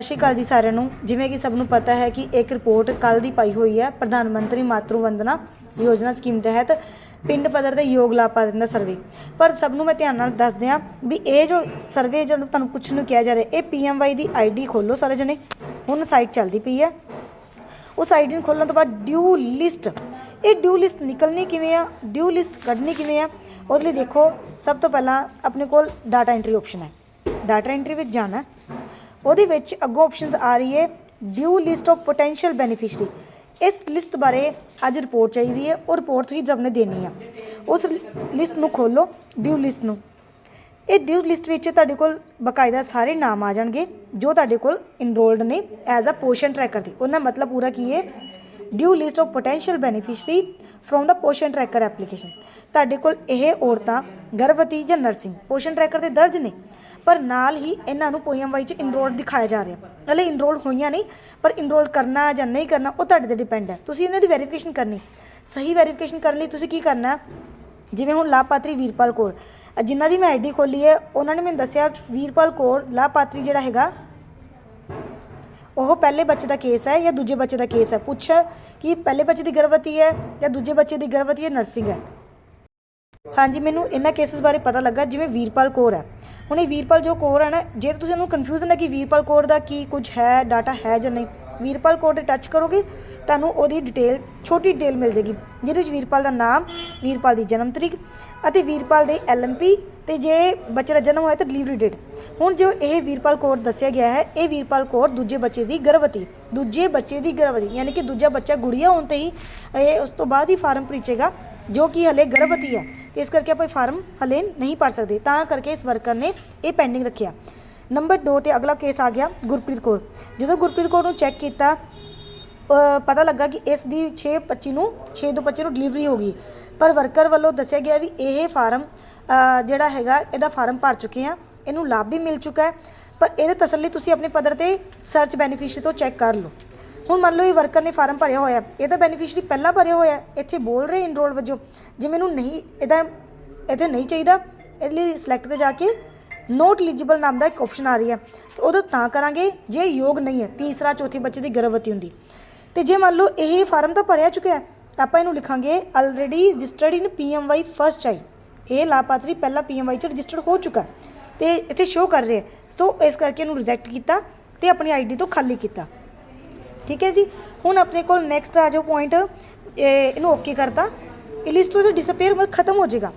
ਸਤਿ ਸ਼੍ਰੀ ਅਕਾਲ ਜੀ ਸਾਰਿਆਂ ਨੂੰ। ਜਿਵੇਂ ਕਿ ਸਭ ਨੂੰ ਪਤਾ ਹੈ ਕਿ ਇੱਕ ਰਿਪੋਰਟ ਕੱਲ ਦੀ ਪਾਈ ਹੋਈ ਹੈ, ਪ੍ਰਧਾਨ ਮੰਤਰੀ ਮਾਤਰੂ ਵੰਦਨਾ ਯੋਜਨਾ ਸਕੀਮ ਤਹਿਤ ਪਿੰਡ ਪੱਧਰ ਤੇ ਯੋਗ ਲਾਭ ਲਾਭਪਾਤਰੀਆਂ ਦਾ ਸਰਵੇ। ਪਰ ਸਭ ਨੂੰ ਮੈਂ ਧਿਆਨ ਨਾਲ ਦੱਸ ਦਿਆਂ ਵੀ ਇਹ ਜੋ ਸਰਵੇ ਜੋ ਤੁਹਾਨੂੰ ਪੁੱਛਣ ਨੂੰ ਕਿਹਾ ਜਾ ਰਿਹਾ, ਇਹ ਪੀਐਮਵਾਈ ਦੀ ਆਈਡੀ ਖੋਲੋ ਸਾਰੇ ਜਣੇ। ਹੁਣ ਸਾਈਟ ਚੱਲਦੀ ਪਈ ਹੈ। ਉਸ ਆਈਡੀ ਨੂੰ ਖੋਲ੍ਹਣ ਤੋਂ ਬਾਅਦ ਡਿਊ ਲਿਸਟ ਇਹ ਡਿਊ ਲਿਸਟ ਨਿਕਲਣੀ ਕਿਵੇਂ ਆ ਡਿਊ ਲਿਸਟ ਕੱਢਣੀ ਕਿਵੇਂ ਆ, ਉਹਦੇ ਲਈ ਦੇਖੋ, ਸਭ ਤੋਂ ਪਹਿਲਾਂ ਆਪਣੇ ਕੋਲ ਡਾਟਾ ਐਂਟਰੀ ਆਪਸ਼ਨ ਹੈ। ਡਾਟਾ ਐਂਟਰੀ ਵਿੱਚ ਜਾਣਾ ਉਹਦੇ ਵਿੱਚ ਅੱਗੋਂ ਆਪਸ਼ਨਸ ਆ ਰਹੀ ਹੈ due list of potential beneficiary ਇਸ ਲਿਸਟ ਬਾਰੇ ਅੱਜ ਰਿਪੋਰਟ ਚਾਹੀਦੀ ਹੈ, ਉਹ ਰਿਪੋਰਟ ਤੁਸੀਂ ਸਭ ਨੇ ਦੇਣੀ ਆ। ਉਸ ਲਿਸਟ ਨੂੰ ਖੋਲੋ ਡਿਊ ਲਿਸਟ ਨੂੰ। ਇਹ ਡਿਊ ਲਿਸਟ ਵਿੱਚ ਤੁਹਾਡੇ ਕੋਲ ਬਕਾਇਦਾ ਸਾਰੇ ਨਾਮ ਆ ਜਾਣਗੇ, ਜੋ ਤੁਹਾਡੇ ਕੋਲ ਇਨਰੋਲਡ ਨੇ ਐਜ਼ ਅ ਪੋਸ਼ਨ ਟਰੈਕਰ ਦੀ ਉਹਨਾਂ ਮਤਲਬ ਪੂਰਾ ਕੀ ਹੈ? Due list of potential beneficiary from the Poshan tracker application ਤੁਹਾਡੇ ਕੋਲ ਇਹ ਔਰਤਾਂ, ਗਰਭਵਤੀ ਜਾਂ ਨਰਸਿੰਗ ਪੋਸ਼ਨ ਟਰੈਕਰ ਤੇ ਦਰਜ ਨੇ। ਪਰ ਨਾਲ ਹੀ ਇਹਨਾਂ ਨੂੰ ਪੋਇਮਵਾਈ ਚ ਇਨਰੋਲ ਦਿਖਾਇਆ ਜਾ ਰਿਹਾ। ਹਲੇ ਇਨਰੋਲ ਹੋਈਆਂ ਨਹੀਂ, ਪਰ ਇਨਰੋਲ ਕਰਨਾ ਜਾਂ ਨਹੀਂ ਕਰਨਾ ਉਹ ਤੁਹਾਡੇ ਤੇ ਡਿਪੈਂਡ ਹੈ। ਤੁਸੀਂ ਇਹਨਾਂ ਦੀ ਵੈਰੀਫਿਕੇਸ਼ਨ ਕਰਨੀ। ਸਹੀ ਵੈਰੀਫਿਕੇਸ਼ਨ ਕਰਨ ਲਈ ਤੁਸੀਂ ਕੀ ਕਰਨਾ? ਜਿਵੇਂ ਹੁਣ ਲਾਭਪਾਤਰੀ ਵੀਰਪਾਲ ਕੌਰ। ਜਿਨ੍ਹਾਂ ਦੀ ਮੈਂ ਆਈਡੀ ਖੋਲੀ ਹੈ, ਉਹਨਾਂ ਨੇ ਮੈਨੂੰ ਦੱਸਿਆ ਵੀਰਪਾਲ ਕੌਰ ਲਾਭਪਾਤਰੀ ਜਿਹੜਾ ਹੈਗਾ, ਉਹ ਪਹਿਲੇ ਬੱਚੇ ਦਾ ਕੇਸ ਹੈ ਜਾਂ ਦੂਜੇ ਬੱਚੇ ਦਾ ਕੇਸ ਹੈ। ਪੁੱਛ ਕਿ ਪਹਿਲੇ ਬੱਚੇ ਦੀ ਗਰਭਵਤੀ ਹੈ ਜਾਂ ਦੂਜੇ ਬੱਚੇ ਦੀ ਗਰਭਵਤੀ ਹੈ ਨਰਸਿੰਗ ਹੈ। ਹਾਂਜੀ, ਮੈਨੂੰ ਇਹਨਾਂ ਕੇਸਿਸ ਬਾਰੇ ਪਤਾ ਲੱਗਾ, ਜਿਵੇਂ ਵੀਰਪਾਲ ਕੌਰ ਹੈ। ਹੁਣ ਇਹ ਵੀਰਪਾਲ ਜੋ ਕੌਰ ਹੈ ਨਾ, ਜੇ ਤੁਸੀਂ ਉਹਨੂੰ ਕਨਫਿਊਜ਼ਨ ਹੈ ਕਿ ਵੀਰਪਾਲ ਕੌਰ ਦਾ ਕੀ ਕੁਝ ਹੈ ਡਾਟਾ ਹੈ ਜਾਂ ਨਹੀਂ, ਵੀਰਪਾਲ ਕੌਰ ਤੇ ਟੱਚ ਕਰੋਗੇ, ਤੁਹਾਨੂੰ ਉਹਦੀ ਡਿਟੇਲ ਛੋਟੀ ਡਿਟੇਲ ਮਿਲ ਜੇਗੀ ਜਿਹਦੇ ਵਿੱਚ ਵੀਰਪਾਲ ਦਾ ਨਾਮ, ਵੀਰਪਾਲ ਦੀ ਜਨਮ ਤਰੀਕ ਅਤੇ ਵੀਰਪਾਲ ਦੇ ਐਲਐਮਪੀ ਤੇ ਜੇ ਬੱਚੇ ਦਾ ਜਨਮ ਹੋਇਆ ਤਾਂ ਡਿਲੀਵਰੀ ਡੇਟ ਹੁਣ ਜੋ ਇਹ ਵੀਰਪਾਲ ਕੌਰ ਦੱਸਿਆ ਗਿਆ ਹੈ, ਇਹ ਵੀਰਪਾਲ ਕੌਰ ਦੂਜੇ ਬੱਚੇ ਦੀ ਗਰਭਵਤੀ, ਦੂਜੇ ਬੱਚੇ ਦੀ ਗਰਭਵਤੀ, ਯਾਨੀ ਕਿ ਦੂਜਾ ਬੱਚਾ ਗੁੜੀਆ ਹੋਣ ਤੇ ਹੀ ਇਹ ਉਸ ਤੋਂ ਬਾਅਦ ਹੀ ਫਾਰਮ ਭਰੀਚੇਗਾ। ਜੋ ਕਿ ਹਲੇ ਗਰਭਵਤੀ ਹੈ, ਤੇ ਇਸ ਕਰਕੇ ਆਪਾਂ ਇਹ ਫਾਰਮ ਹਲੇ ਨਹੀਂ ਭਰ ਸਕਦੇ। ਤਾਂ ਕਰਕੇ ਇਸ ਵਰਕਰ ਨੇ ਇਹ ਪੈਂਡਿੰਗ ਰੱਖਿਆ। ਨੰਬਰ 2 ਤੇ ਅਗਲਾ ਕੇਸ ਆ ਗਿਆ ਗੁਰਪ੍ਰੀਤ ਕੌਰ। ਜਦੋਂ ਗੁਰਪ੍ਰੀਤ ਕੌਰ ਨੂੰ ਚੈੱਕ ਕੀਤਾ ਪਤਾ ਲੱਗਾ ਕਿ ਇਸ ਦੀ 6:25 ਨੂੰ 6:25 ਨੂੰ ਡਿਲੀਵਰੀ ਹੋ ਗਈ। ਪਰ ਵਰਕਰ ਵੱਲੋਂ ਦੱਸਿਆ ਗਿਆ ਵੀ ਇਹ ਫਾਰਮ ਜਿਹੜਾ ਹੈਗਾ, ਇਹਦਾ ਫਾਰਮ ਭਰ ਚੁੱਕੇ ਆ ਇਹਨੂੰ ਲਾਭ ਵੀ ਮਿਲ ਚੁੱਕਾ ਹੈ, ਪਰ ਇਹਦੇ ਤਸੱਲੀ ਤੁਸੀਂ ਆਪਣੇ ਪੱਧਰ ਤੇ ਸਰਚ ਬੈਨੀਫਿਸ਼ਰੀ ਤੋਂ ਚੈੱਕ ਕਰ ਲਓ। ਹੁਣ ਮੰਨ ਲਓ ਇਹ ਵਰਕਰ ਨੇ ਫਾਰਮ ਭਰਿਆ ਹੋਇਆ, ਇਹਦਾ ਤਾਂ ਪਹਿਲਾਂ ਭਰਿਆ ਹੋਇਆ, ਇੱਥੇ ਬੋਲ ਰਹੇ ਇਨਰੋਲ ਵਜੋਂ, ਜੇ ਮੈਨੂੰ ਨਹੀਂ ਇਹਦਾ ਇੱਥੇ ਨਹੀਂ ਚਾਹੀਦਾ, ਇਹਦੇ ਲਈ ਸਿਲੈਕਟ ਤੇ ਜਾ ਕੇ ਨੋਟ ਐਲੀਜੀਬਲ ਨਾਮ ਦਾ ਇੱਕ ਆਪਸ਼ਨ ਆ ਰਹੀ ਹੈ। ਤੇ ਉਦੋਂ ਤਾਂ ਕਰਾਂਗੇ, ਜੇ ਯੋਗ ਨਹੀਂ ਹੈ, ਤੀਸਰਾ ਚੌਥੇ ਬੱਚੇ ਦੀ ਗਰਭਵਤੀ ਹੁੰਦੀ। ਤੇ ਜੇ ਮੰਨ ਲਓ ਇਹ ਫਾਰਮ ਤਾਂ ਭਰਿਆ ਚੁੱਕਿਆ ਆਪਾਂ ਇਹਨੂੰ ਲਿਖਾਂਗੇ already registered in PMY first ਚਾਈ ਇਹ ਲਾਭਪਾਤਰੀ ਪਹਿਲਾਂ ਪੀਐਮਵਾਈ ਚ ਰਜਿਸਟਰਡ ਹੋ ਚੁੱਕਾ ਤੇ ਇੱਥੇ ਸ਼ੋ ਕਰ ਰਿਹਾ ਸੋ ਇਸ ਕਰਕੇ ਇਹਨੂੰ ਰਿਜੈਕਟ ਕੀਤਾ ਤੇ ਆਪਣੀ ਆਈਡੀ ਤੋਂ ਖਾਲੀ ਕੀਤਾ। ਠੀਕ ਹੈ ਜੀ? ਹੁਣ ਆਪਣੇ ਕੋਲ ਨੈਕਸਟ ਆ ਜਾਓ ਪੁਆਇੰਟ ਇਹਨੂੰ ਓਕੇ ਕਰਤਾ। ਇਹ ਲਿਸਟ ਤੋਂ ਡਿਸਪੀਅਰ ਮਤਲਬ ਖਤਮ ਹੋ ਜਾਏਗਾ।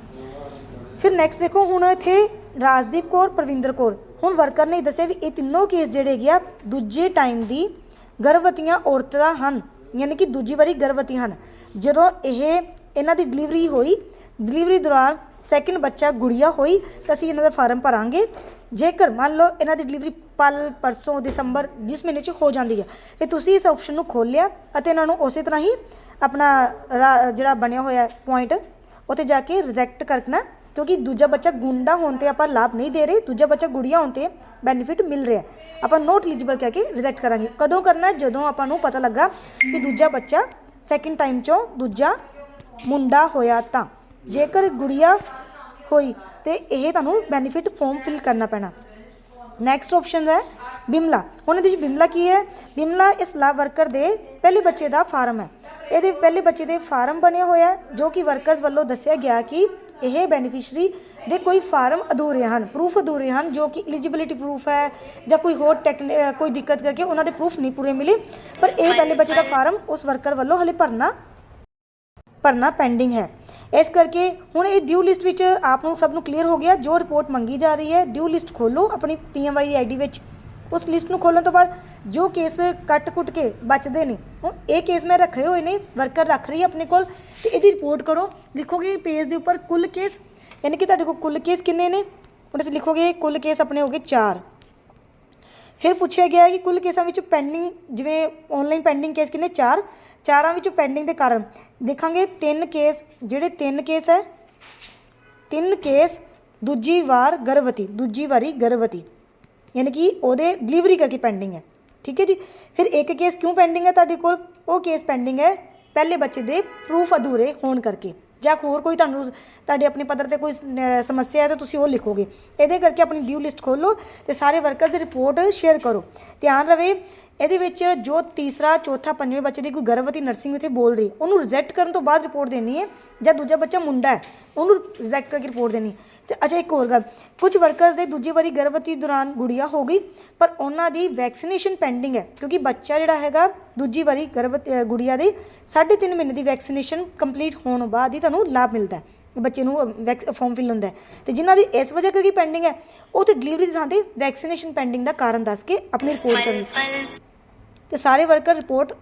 ਫਿਰ ਨੈਕਸਟ ਦੇਖੋ, ਹੁਣ ਇੱਥੇ ਰਾਜਦੀਪ ਕੌਰ, ਪ੍ਰਵਿੰਦਰ ਕੌਰ। ਹੁਣ ਵਰਕਰ ਨੇ ਦੱਸਿਆ ਵੀ ਇਹ ਤਿੰਨੋਂ ਕੇਸ ਜਿਹੜੇ ਹੈਗੇ ਆ, ਦੂਜੇ ਟਾਈਮ ਦੀ ਗਰਭਵਤੀਆਂ ਔਰਤਾਂ ਹਨ। ਯਾਨੀ ਕਿ ਦੂਜੀ ਵਾਰੀ ਗਰਭਵਤੀ ਹਨ। ਜਦੋਂ ਇਹ, ਇਹਨਾਂ ਦੀ ਡਿਲੀਵਰੀ ਹੋਈ ਡਿਲੀਵਰੀ ਦੌਰਾਨ ਸੈਕਿੰਡ ਬੱਚਾ ਗੁੜੀਆ ਹੋਈ, ਤਾਂ ਅਸੀਂ ਇਹਨਾਂ ਦਾ ਫਾਰਮ ਭਰਾਂਗੇ। ਜੇਕਰ ਮੰਨ ਲਓ ਇਹਨਾਂ ਦੀ ਡਿਲੀਵਰੀ ਕੱਲ, ਪਰਸੋਂ, ਦਸੰਬਰ, ਜਿਸ ਮਹੀਨੇ 'ਚ ਹੋ ਜਾਂਦੀ ਹੈ। ਤੇ ਤੁਸੀਂ ਇਸ ਆਪਸ਼ਨ ਨੂੰ ਖੋਲ੍ਹਿਆ ਅਤੇ ਇਹਨਾਂ ਨੂੰ ਉਸੇ ਤਰ੍ਹਾਂ ਹੀ ਆਪਣਾ ਰਾ- ਜਿਹੜਾ ਬਣਿਆ ਹੋਇਆ ਪੁਆਇੰਟ ਉੱਥੇ ਜਾ ਕੇ ਰਿਜੈਕਟ ਕਰਨਾ, ਕਿਉਂਕਿ ਦੂਜਾ ਬੱਚਾ ਗੁੰਡਾ ਹੋਣ ਤੇ ਆਪਾਂ ਲਾਭ ਨਹੀਂ ਦੇ ਰਹੇ, ਦੂਜਾ ਬੱਚਾ ਗੁੜੀਆ ਹੋਣ ਤੇ ਬੈਨੀਫਿਟ ਮਿਲ ਰਿਹਾ ਆਪਾਂ ਨੋਟ ਐਲੀਜੀਬਲ ਕਹਿ ਕੇ ਰਿਜੈਕਟ ਕਰਾਂਗੇ। ਕਦੋਂ ਕਰਨਾ ਜਦੋਂ ਆਪਾਂ ਨੂੰ ਪਤਾ ਲੱਗਾ ਕਿ ਦੂਜਾ ਬੱਚਾ ਸੈਕਿੰਡ ਟਾਈਮ ਚੋਂ ਦੂਜਾ ਮੁੰਡਾ ਹੋਇਆ ਤਾਂ। ਜੇਕਰ ਗੁੜੀਆ ਹੋਈ, ਤੇ ਇਹ ਤੁਹਾਨੂੰ ਬੈਨੀਫਿਟ ਫਾਰਮ ਫਿਲ ਕਰਨਾ ਪੈਣਾ। ਨੈਕਸਟ ਆਪਸ਼ਨ ਹੈ ਬਿਮਲਾ ਹੁਣ ਇਹਦੇ ਵਿੱਚ ਬਿਮਲਾ ਕੀ ਹੈ? ਬਿਮਲਾ ਇਸ ਲਾਭ ਵਰਕਰ ਦੇ ਪਹਿਲੇ ਬੱਚੇ ਦਾ ਫਾਰਮ ਹੈ। ਇਹਦੇ ਪਹਿਲੇ ਬੱਚੇ ਦੇ ਫਾਰਮ ਬਣਿਆ ਹੋਇਆ ਜੋ ਕਿ ਵਰਕਰਸ ਵੱਲੋਂ ਦੱਸਿਆ ਗਿਆ ਕਿ ਇਹ ਬੈਨੀਫੀਸ਼ਰੀ ਦੇ ਕੋਈ ਫਾਰਮ ਅਧੂਰੇ ਹਨ ਪ੍ਰੂਫ ਅਧੂਰੇ ਹਨ, ਜੋ ਕਿ ਐਲੀਜੀਬਿਲਿਟੀ ਪ੍ਰੂਫ ਹੈ ਜਾਂ ਕੋਈ ਹੋਰ ਟੈਕਨੀ ਕੋਈ ਦਿੱਕਤ ਕਰਕੇ ਉਹਨਾਂ ਦੇ ਪ੍ਰੂਫ ਨਹੀਂ ਪੂਰੇ ਮਿਲੇ। ਪਰ ਇਹ ਪਹਿਲੇ ਬੱਚੇ ਦਾ ਫਾਰਮ ਉਸ ਵਰਕਰ ਵੱਲੋਂ ਹਲੇ ਭਰਨਾ ਭਰਨਾ ਪੈਂਡਿੰਗ ਹੈ। ਇਸ ਕਰਕੇ ਹੁਣ ਇਹ ਡਿਊ ਲਿਸਟ ਵਿੱਚ ਆਪ ਨੂੰ ਸਭ ਨੂੰ ਕਲੀਅਰ ਹੋ ਗਿਆ, ਜੋ ਰਿਪੋਰਟ ਮੰਗੀ ਜਾ ਰਹੀ ਹੈ ਡਿਊ ਲਿਸਟ ਖੋਲੋ ਆਪਣੀ ਪੀਐਮਵਾਈ ਦੀ ਆਈਡੀ ਵਿੱਚ। ਉਸ ਲਿਸਟ ਨੂੰ ਖੋਲਣ ਤੋਂ ਬਾਅਦ ਜੋ ਕੇਸ ਕੱਟ-ਕੁੱਟ ਕੇ ਬਚਦੇ ਨੇ ਹੁਣ ਇਹ ਕੇਸ ਮੈਂ ਰੱਖੇ ਹੋਏ ਨੇ ਵਰਕਰ ਰੱਖ ਰਹੀ ਹੈ ਆਪਣੇ ਕੋਲ, ਤੇ ਇਹਦੀ ਰਿਪੋਰਟ ਕਰੋ। ਲਿਖੋਗੇ ਪੇਜ ਦੇ ਉੱਪਰ ਕੁੱਲ ਕੇਸ ਯਾਨੀ ਕਿ ਤੁਹਾਡੇ ਕੋਲ ਕੁੱਲ ਕੇਸ ਕਿੰਨੇ ਨੇ? ਉਹਦੇ ਤੇ ਲਿਖੋਗੇ ਕੁੱਲ ਕੇਸ ਆਪਣੇ ਹੋਗੇ 4 ਫਿਰ ਪੁੱਛਿਆ ਗਿਆ ਕਿ ਕੁੱਲ ਕੇਸਾਂ ਵਿੱਚ ਪੈਂਡਿੰਗ ਜਿਵੇਂ ਆਨਲਾਈਨ ਪੈਂਡਿੰਗ ਕੇਸ ਕਿੰਨੇ? ਚਾਰ। ਚਾਰਾਂ ਵਿੱਚੋਂ ਪੈਂਡਿੰਗ ਦੇ ਕਾਰਨ। ਦੇਖਾਂਗੇ ਤਿੰਨ ਕੇਸ ਜਿਹੜੇ ਤਿੰਨ ਕੇਸ ਹੈ, ਤਿੰਨ ਕੇਸ ਦੂਜੀ ਵਾਰ ਗਰਭਵਤੀ, ਦੂਜੀ ਵਾਰੀ ਗਰਭਵਤੀ। ਯਾਨੀ ਕਿ ਉਹਦੇ ਡਿਲੀਵਰੀ ਕਰਕੇ ਪੈਂਡਿੰਗ ਹੈ। ਠੀਕ ਹੈ ਜੀ? ਫਿਰ ਇੱਕ ਕੇਸ ਕਿਉਂ ਪੈਂਡਿੰਗ ਹੈ ਤੁਹਾਡੇ ਕੋਲ? ਉਹ ਕੇਸ ਪੈਂਡਿੰਗ ਹੈ ਪਹਿਲੇ ਬੱਚੇ ਦੇ ਪ੍ਰੂਫ ਅਧੂਰੇ ਹੋਣ ਕਰਕੇ। ਜਾਂ ਹੋਰ ਕੋਈ ਤੁਹਾਨੂੰ ਤੁਹਾਡੇ ਆਪਣੇ ਪੱਧਰ ਤੇ ਕੋਈ ਸ- ਸਮੱਸਿਆ ਹੈ ਤਾਂ ਤੁਸੀਂ ਉਹ ਲਿਖੋਗੇ। ਇਹਦੇ ਕਰਕੇ ਆਪਣੀ ਡਿਊ ਲਿਸਟ ਖੋਲੋ ਤੇ ਸਾਰੇ ਵਰਕਰਸ ਦੀ ਰਿਪੋਰਟ ਸ਼ੇਅਰ ਕਰੋ। ਧਿਆਨ ਰਵੇ ਇਹਦੇ ਵਿੱਚ ਜੋ ਤੀਸਰਾ ਚੌਥਾ ਪੰਜਵੇਂ ਬੱਚੇ ਦੀ ਕੋਈ ਗਰਭਵਤੀ ਨਰਸਿੰਗ ਇੱਥੇ ਬੋਲ ਰਹੀ ਉਹਨੂੰ ਰਿਜੈਕਟ ਕਰਨ ਤੋਂ ਬਾਅਦ ਰਿਪੋਰਟ ਦੇਣੀ ਹੈ ਜਾਂ ਦੂਜਾ ਬੱਚਾ ਮੁੰਡਾ ਹੈ ਉਹਨੂੰ ਰਿਜੈਕਟ ਕਰਕੇ ਰਿਪੋਰਟ ਦੇਣੀ ਤੇ ਅੱਛਾ ਇੱਕ ਹੋਰ ਗੱਲ ਕੁਝ ਵਰਕਰਸ ਦੇ ਦੂਜੀ ਵਾਰੀ ਗਰਭਵਤੀ ਦੌਰਾਨ ਗੁੜੀਆ ਹੋ ਗਈ ਪਰ ਉਹਨਾਂ ਦੀ ਵੈਕਸੀਨੇਸ਼ਨ ਪੈਂਡਿੰਗ ਹੈ ਕਿਉਂਕਿ ਬੱਚਾ ਜਿਹੜਾ ਹੈਗਾ ਦੂਜੀ ਵਾਰੀ ਗਰਭਵਤੀ ਅ, ਗੁੜੀਆ ਦੀ 3.5 ਮਹੀਨੇ ਦੀ ਵੈਕਸੀਨੇਸ਼ਨ ਕੰਪਲੀਟ ਹੋਣ ਬਾਅਦ ਹੀ ਤੁਹਾਨੂੰ ਲਾਭ ਮਿਲਦਾ ਹੈ। ਬੱਚੇ ਨੂੰ ਫਾਰਮ ਫਿਲ ਹੁੰਦਾ ਤੇ ਜਿਨ੍ਹਾਂ ਦੀ ਇਸ ਵਜ੍ਹਾ ਕਰਕੇ ਪੈਂਡਿੰਗ ਹੈ, ਉਹ ਤੇ ਡਿਲੀਵਰੀ ਦੀ ਥਾਂ ਤੇ ਵੈਕਸੀਨੇਸ਼ਨ ਪੈਂਡਿੰਗ ਦਾ ਕਾਰਨ ਦੱਸ ਕੇ ਆਪਣੀ ਰਿਪੋਰਟ ਕਰਨੀ। ਤੇ ਸਾਰੇ ਵਰਕਰ ਰਿਪੋਰਟ